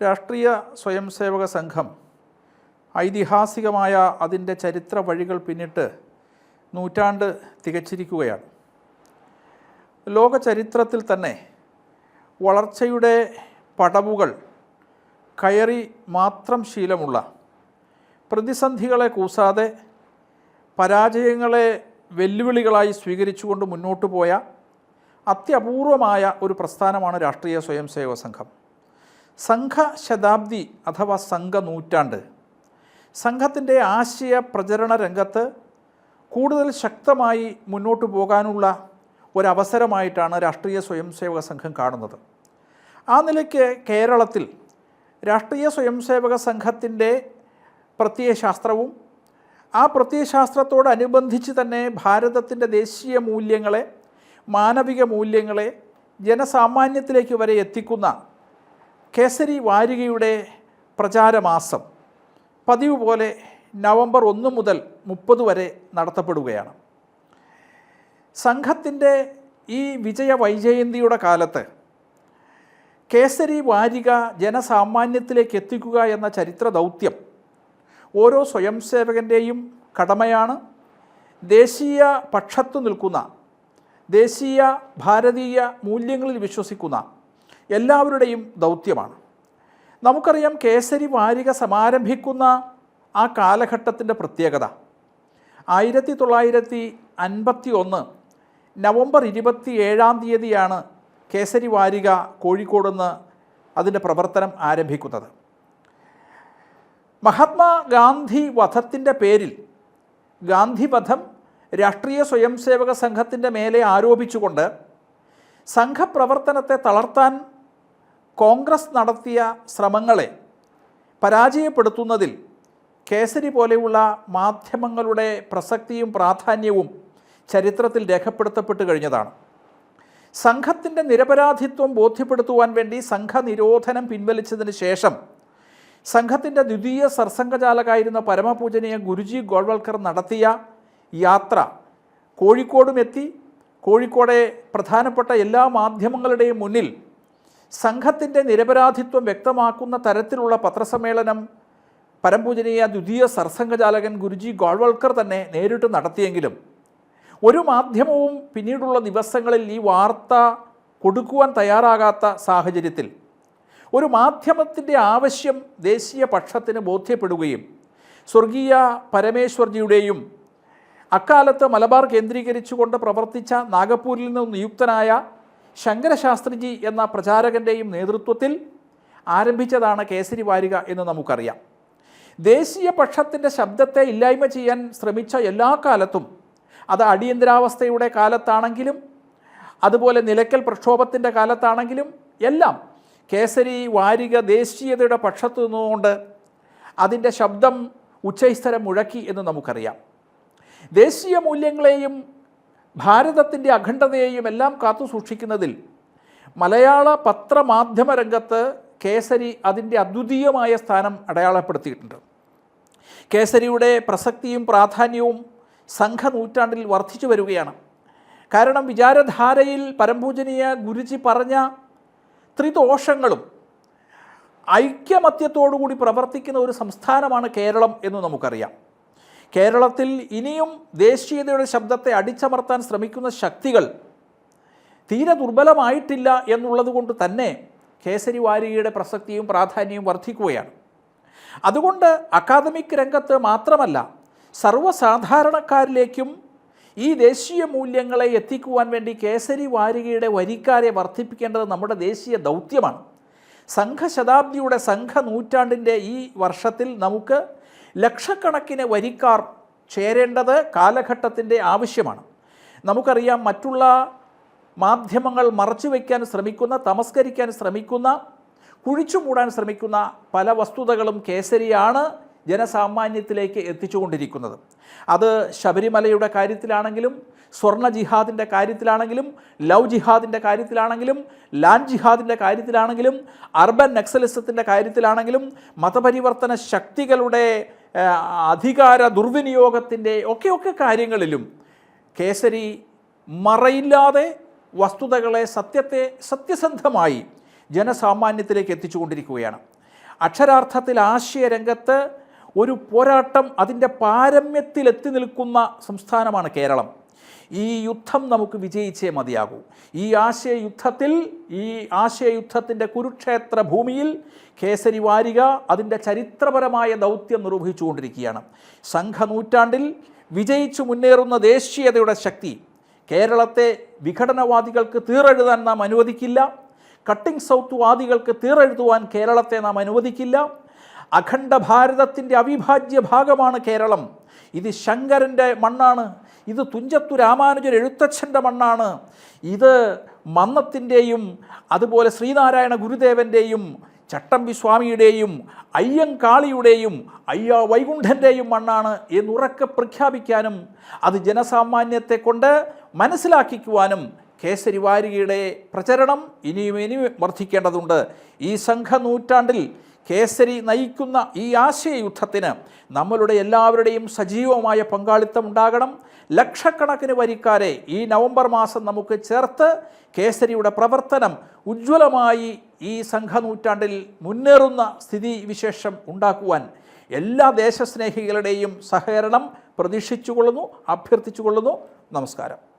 രാഷ്ട്രീയ സ്വയംസേവക സംഘം ഐതിഹാസികമായ അതിന്റെ ചരിത്ര വഴികൾ പിന്നിട്ട് നൂറ്റാണ്ട് തികച്ചിരിക്കുകയാണ്. ലോക ചരിത്രത്തിൽ തന്നെ വളർച്ചയുടെ പടവുകൾ കയറി മാത്രം ശീലമുള്ള പ്രതിസന്ധികളെ കൂസാതെ പരാജയങ്ങളെ വെല്ലുവിളികളായി സ്വീകരിച്ചുകൊണ്ട് മുന്നോട്ട് പോയ അത്യപൂർവമായ ഒരു പ്രസ്ഥാനമാണ് രാഷ്ട്രീയ സ്വയംസേവക സംഘം. സംഘ ശതാബ്ദി അഥവാ സംഘ നൂറ്റാണ്ട് സംഘത്തിന്റെ ആശയ പ്രചരണ രംഗത്ത് കൂടുതൽ ശക്തമായി മുന്നോട്ട് പോകാനുള്ള ഒരവസരമായിട്ടാണ് രാഷ്ട്രീയ സ്വയംസേവക സംഘം കാണുന്നത്. ആ നിലയ്ക്ക് കേരളത്തിൽ രാഷ്ട്രീയ സ്വയംസേവക സംഘത്തിന്റെ പ്രത്യയശാസ്ത്രവും ആ പ്രത്യയശാസ്ത്രത്തോടനുബന്ധിച്ച് തന്നെ ഭാരതത്തിന്റെ ദേശീയ മൂല്യങ്ങളെ മാനവിക മൂല്യങ്ങളെ ജനസാമാന്യത്തിലേക്ക് വരെ എത്തിക്കുന്ന കേസരി വാരികയുടെ പ്രചാരമാസം പതിവ് പോലെ നവംബർ ഒന്ന് മുതൽ മുപ്പത് വരെ നടത്തപ്പെടുകയാണ്. സംഘത്തിന്റെ ഈ വിജയ വൈജയന്തിയുടെ കാലത്ത് കേസരി വാരിക ജനസാമാന്യത്തിലേക്ക് എത്തിക്കുക എന്ന ചരിത്ര ദൗത്യം ഓരോ സ്വയംസേവകന്റെയും കടമയാണ്. ദേശീയ പക്ഷത്തു നിൽക്കുന്ന ദേശീയ ഭാരതീയ മൂല്യങ്ങളിൽ വിശ്വസിക്കുന്ന എല്ലാവരുടെയും ദൗത്യമാണ്. നമുക്കറിയാം കേസരി വാരിക സമാരംഭിക്കുന്ന ആ കാലഘട്ടത്തിന്റെ പ്രത്യേകത. ആയിരത്തി തൊള്ളായിരത്തി അൻപത്തി ഒന്ന് നവംബർ ഇരുപത്തി ഏഴാം തീയതിയാണ് കേസരി വാരിക കോഴിക്കോട് നിന്ന് അതിന്റെ പ്രവർത്തനം ആരംഭിക്കുന്നത്. മഹാത്മാഗാന്ധി വധത്തിന്റെ പേരിൽ ഗാന്ധിവധം രാഷ്ട്രീയ സ്വയംസേവക സംഘത്തിന്റെ മേലെ ആരോപിച്ചുകൊണ്ട് സംഘപ്രവർത്തനത്തെ തളർത്താൻ കോൺഗ്രസ് നടത്തിയ ശ്രമങ്ങളെ പരാജയപ്പെടുത്തുന്നതിൽ കേസരി പോലെയുള്ള മാധ്യമങ്ങളുടെ പ്രസക്തിയും പ്രാധാന്യവും ചരിത്രത്തിൽ രേഖപ്പെടുത്തപ്പെട്ട് കഴിഞ്ഞതാണ്. സംഘത്തിന്റെ നിരപരാധിത്വം ബോധ്യപ്പെടുത്തുവാൻ വേണ്ടി സംഘ നിരോധനം പിൻവലിച്ചതിന് ശേഷം സംഘത്തിന്റെ ദ്വിതീയ സർസംഘചാലകായിരുന്ന പരമപൂജനീയ ഗുരുജി ഗോൾവൽക്കർ നടത്തിയ യാത്ര കോഴിക്കോടുമെത്തി കോഴിക്കോടെ പ്രധാനപ്പെട്ട എല്ലാ മാധ്യമങ്ങളുടെയും മുന്നിൽ സംഘത്തിന്റെ നിരപരാധിത്വം വ്യക്തമാക്കുന്ന തരത്തിലുള്ള പത്രസമ്മേളനം പരംപൂജനീയ ദ്വിതീയ സർസംഘചാലകൻ ഗുരുജി ഗോൾവൽക്കർ തന്നെ നേരിട്ട് നടത്തിയെങ്കിലും ഒരു മാധ്യമവും പിന്നീടുള്ള ദിവസങ്ങളിൽ ഈ വാർത്ത കൊടുക്കുവാൻ തയ്യാറാകാത്ത സാഹചര്യത്തിൽ ഒരു മാധ്യമത്തിന്റെ ആവശ്യം ദേശീയ പക്ഷത്തിന് ബോധ്യപ്പെടുകയും സ്വർഗീയ പരമേശ്വർജിയുടെയും അക്കാലത്ത് മലബാർ കേന്ദ്രീകരിച്ചുകൊണ്ട് പ്രവർത്തിച്ച നാഗപ്പൂരിൽ നിന്ന് നിയുക്തനായ ശങ്കരശാസ്ത്രിജി എന്ന പ്രചാരകന്റെയും നേതൃത്വത്തിൽ ആരംഭിച്ചതാണ് കേസരി വാരിക എന്ന് നമുക്കറിയാം. ദേശീയ പക്ഷത്തിന്റെ ശബ്ദത്തെ ഇല്ലായ്മ ചെയ്യാൻ ശ്രമിച്ച എല്ലാ കാലത്തും അത് അടിയന്തരാവസ്ഥയുടെ കാലത്താണെങ്കിലും അതുപോലെ നിലയ്ക്കൽ പ്രക്ഷോഭത്തിന്റെ കാലത്താണെങ്കിലും എല്ലാം കേസരി വാരിക ദേശീയതയുടെ പക്ഷത്തു നിന്നുകൊണ്ട് അതിന്റെ ശബ്ദം ഉച്ചൈസ്തരം മുഴക്കി എന്ന് നമുക്കറിയാം. ദേശീയ മൂല്യങ്ങളെയും ഭാരതത്തിന്റെ അഖണ്ഡതയെയും എല്ലാം കാത്തു സൂക്ഷിക്കുന്നതിൽ മലയാള പത്രമാധ്യമ രംഗത്ത് കേസരി അതിന്റെ അദ്വിതീയമായ സ്ഥാനം അടയാളപ്പെടുത്തിയിട്ടുണ്ട്. കേസരിയുടെ പ്രസക്തിയും പ്രാധാന്യവും സംഘ നൂറ്റാണ്ടിൽ വർദ്ധിച്ചു വരികയാണ്. കാരണം വിചാരധാരയിൽ പരംപൂജനീയ ഗുരുജി പറഞ്ഞ ത്രിദോഷങ്ങളും ഐക്യമത്യത്തോടുകൂടി പ്രവർത്തിക്കുന്ന ഒരു സംസ്ഥാനമാണ് കേരളം എന്ന് നമുക്കറിയാം. കേരളത്തിൽ ഇനിയും ദേശീയതയുടെ ശബ്ദത്തെ അടിച്ചമർത്താൻ ശ്രമിക്കുന്ന ശക്തികൾ തീരെ ദുർബലമായിട്ടില്ല എന്നുള്ളത് കൊണ്ട് തന്നെ കേസരി വാരികയുടെ പ്രസക്തിയും പ്രാധാന്യവും വർദ്ധിക്കുകയാണ്. അതുകൊണ്ട് അക്കാദമിക് രംഗത്ത് മാത്രമല്ല സർവസാധാരണക്കാരിലേക്കും ഈ ദേശീയ മൂല്യങ്ങളെ എത്തിക്കുവാൻ വേണ്ടി കേസരി വാരികയുടെ വരിക്കാരെ വർദ്ധിപ്പിക്കേണ്ടത് നമ്മുടെ ദേശീയ ദൗത്യമാണ്. സംഘശതാബ്ദിയുടെ സംഘ നൂറ്റാണ്ടിന്റെ ഈ വർഷത്തിൽ നമുക്ക് ലക്ഷക്കണക്കിന് വരിക്കാർ ചേരേണ്ടത് കാലഘട്ടത്തിന്റെ ആവശ്യമാണ്. നമുക്കറിയാം മറ്റുള്ള മാധ്യമങ്ങൾ മറച്ചു വയ്ക്കാൻ ശ്രമിക്കുന്ന തമസ്കരിക്കാൻ ശ്രമിക്കുന്ന കുഴിച്ചു മൂടാൻ ശ്രമിക്കുന്ന പല വസ്തുതകളും കേസരിയാണ് ജനസാമാന്യത്തിലേക്ക് എത്തിച്ചുകൊണ്ടിരിക്കുന്നത്. അത് ശബരിമലയുടെ കാര്യത്തിലാണെങ്കിലും സ്വർണ ജിഹാദിന്റെ കാര്യത്തിലാണെങ്കിലും ലവ് ജിഹാദിന്റെ കാര്യത്തിലാണെങ്കിലും ലാൻഡ് ജിഹാദിന്റെ കാര്യത്തിലാണെങ്കിലും അർബൻ നക്സലിസത്തിന്റെ കാര്യത്തിലാണെങ്കിലും മതപരിവർത്തന ശക്തികളുടെ അധികാര ദുർവിനിയോഗത്തിന്റെ ഒക്കെ ഒക്കെ കാര്യങ്ങളിലും കേസരി മറയില്ലാതെ വസ്തുതകളെ സത്യത്തെ സത്യസന്ധമായി ജനസാമാന്യത്തിലേക്ക് എത്തിച്ചുകൊണ്ടിരിക്കുകയാണ്. അക്ഷരാർത്ഥത്തിൽ ആശയരംഗത്ത് ഒരു പോരാട്ടം അതിന്റെ പാരമ്യത്തിലെത്തി നിൽക്കുന്ന സംസ്ഥാനമാണ് കേരളം. ഈ യുദ്ധം നമുക്ക് വിജയിച്ചേ മതിയാകൂ. ഈ ആശയയുദ്ധത്തിൽ ഈ ആശയയുദ്ധത്തിന്റെ കുരുക്ഷേത്ര ഭൂമിയിൽ കേസരി വാരിക അതിന്റെ ചരിത്രപരമായ ദൗത്യം നിർവഹിച്ചുകൊണ്ടിരിക്കുകയാണ്. സംഘനൂറ്റാണ്ടിൽ വിജയിച്ചു മുന്നേറുന്ന ദേശീയതയുടെ ശക്തി കേരളത്തെ വിഘടനവാദികൾക്ക് തീറെഴുതാൻ നാം അനുവദിക്കില്ല. കട്ടിംഗ് സൗത്ത് വാദികൾക്ക് തീറെഴുതുവാൻ കേരളത്തെ നാം അനുവദിക്കില്ല. അഖണ്ഡ ഭാരതത്തിന്റെ അവിഭാജ്യ ഭാഗമാണ് കേരളം. ഇത് ശങ്കരന്റെ മണ്ണാണ്. ഇത് തുഞ്ചത്തു രാമാനുജൻ എഴുത്തച്ഛന്റെ മണ്ണാണ്. ഇത് മന്നത്തിന്റെയും അതുപോലെ ശ്രീനാരായണ ഗുരുദേവന്റെയും ചട്ടമ്പി സ്വാമിയുടെയും അയ്യങ്കാളിയുടെയും അയ്യ വൈകുണ്ഠന്റെയും മണ്ണാണ് എന്നുറക്കെ പ്രഖ്യാപിക്കാനും അത് ജനസാമാന്യത്തെ കൊണ്ട് മനസ്സിലാക്കിക്കുവാനും കേസരി വാരികയുടെ പ്രചരണം ഇനിയും ഇനിയും വർദ്ധിക്കേണ്ടതുണ്ട്. ഈ സംഘനൂറ്റാണ്ടിൽ കേസരി നയിക്കുന്ന ഈ ആശയയുദ്ധത്തിന് നമ്മളുടെ എല്ലാവരുടെയും സജീവമായ പങ്കാളിത്തം ഉണ്ടാകണം. ലക്ഷക്കണക്കിന് വരിക്കാരെ ഈ നവംബർ മാസം നമുക്ക് ചേർത്ത് കേസരിയുടെ പ്രവർത്തനം ഉജ്ജ്വലമായി ഈ സംഘനൂറ്റാണ്ടിൽ മുന്നേറുന്ന സ്ഥിതി വിശേഷം ഉണ്ടാക്കുവാൻ എല്ലാ ദേശസ്നേഹികളുടെയും സഹകരണം പ്രതീക്ഷിച്ചുകൊള്ളുന്നു അഭ്യർത്ഥിച്ചുകൊള്ളുന്നു. നമസ്കാരം.